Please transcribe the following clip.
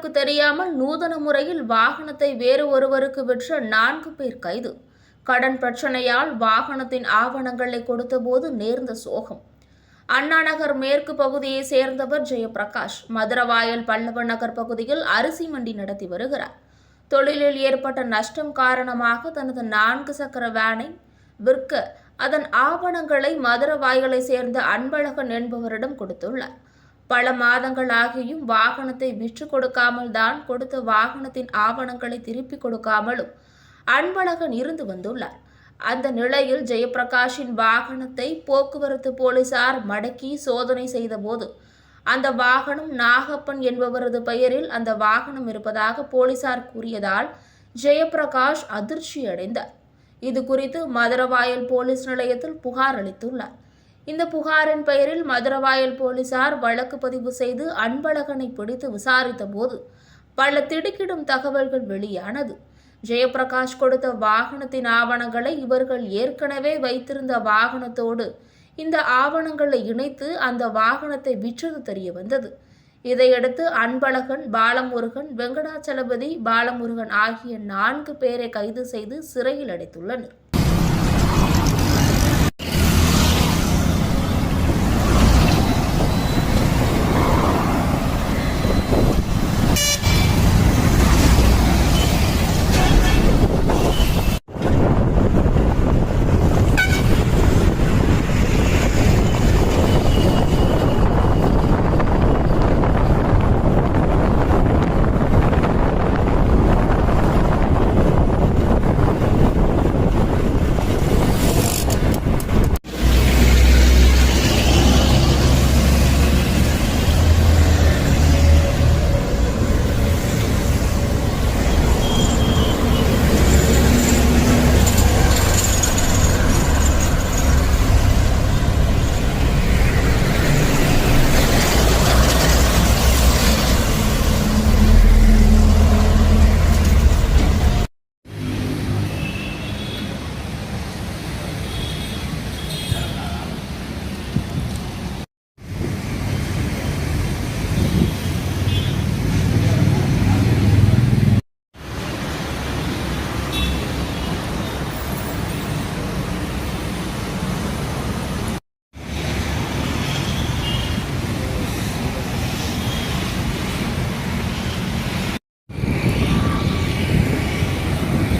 தெரியாமல் நூதன முறையில் வாகனத்தை வேறு ஒருவருக்கு விற்ற நான்கு பேர் கைது. கடன் பிரச்சனையால் வாகனத்தின் ஆவணங்களை கொடுத்தபோது நேர்ந்த சோகம். அண்ணா நகர் மேற்கு பகுதியை சேர்ந்தவர் ஜெயபிரகாஷ். மதுரவாயல் பல்லவ நகர் பகுதியில் அரிசி மண்டி நடத்தி வருகிறார். தொழிலில் ஏற்பட்ட நஷ்டம் காரணமாக தனது நான்கு சக்கர வேனை விற்க அதன் ஆவணங்களை மதுரவாயலை சேர்ந்த அன்பழகன் என்பவரிடம் கொடுத்துள்ளார். பல மாதங்களாகியும் வாகனத்தை விற்று கொடுக்காமல் தான் கொடுத்த வாகனத்தின் ஆவணங்களை திருப்பி கொடுக்காமலும் அன்பழகன் இருந்து வந்துள்ளார். அந்த நிலையில் ஜெயபிரகாஷின் வாகனத்தை போக்குவரத்து போலீசார் மடக்கி சோதனை செய்தபோது அந்த வாகனம் நாகப்பன் என்பவரது பெயரில் அந்த வாகனம் இருப்பதாக போலீசார் கூறியதால் ஜெயபிரகாஷ் அதிர்ச்சி அடைந்தார் இது குறித்து மதுரவாயல் போலீஸ் நிலையத்தில் புகார் அளித்துள்ளார். இந்த புகாரின் பெயரில் மதுரவாயல் போலீசார் வழக்கு பதிவு செய்து அன்பழகனை பிடித்து விசாரித்த போது பல திடுக்கிடும் தகவல்கள் வெளியானது. ஜெயபிரகாஷ் கொடுத்த வாகனத்தின் ஆவணங்களை இவர்கள் ஏற்கனவே வைத்திருந்த வாகனத்தோடு இந்த ஆவணங்களை இணைத்து அந்த வாகனத்தை விற்றது தெரிய வந்தது. இதையடுத்து அன்பழகன் பாலமுருகன் வெங்கடாச்சலபதி பாலமுருகன் ஆகிய நான்கு பேரை கைது செய்து சிறையில் அடைத்துள்ளனர்.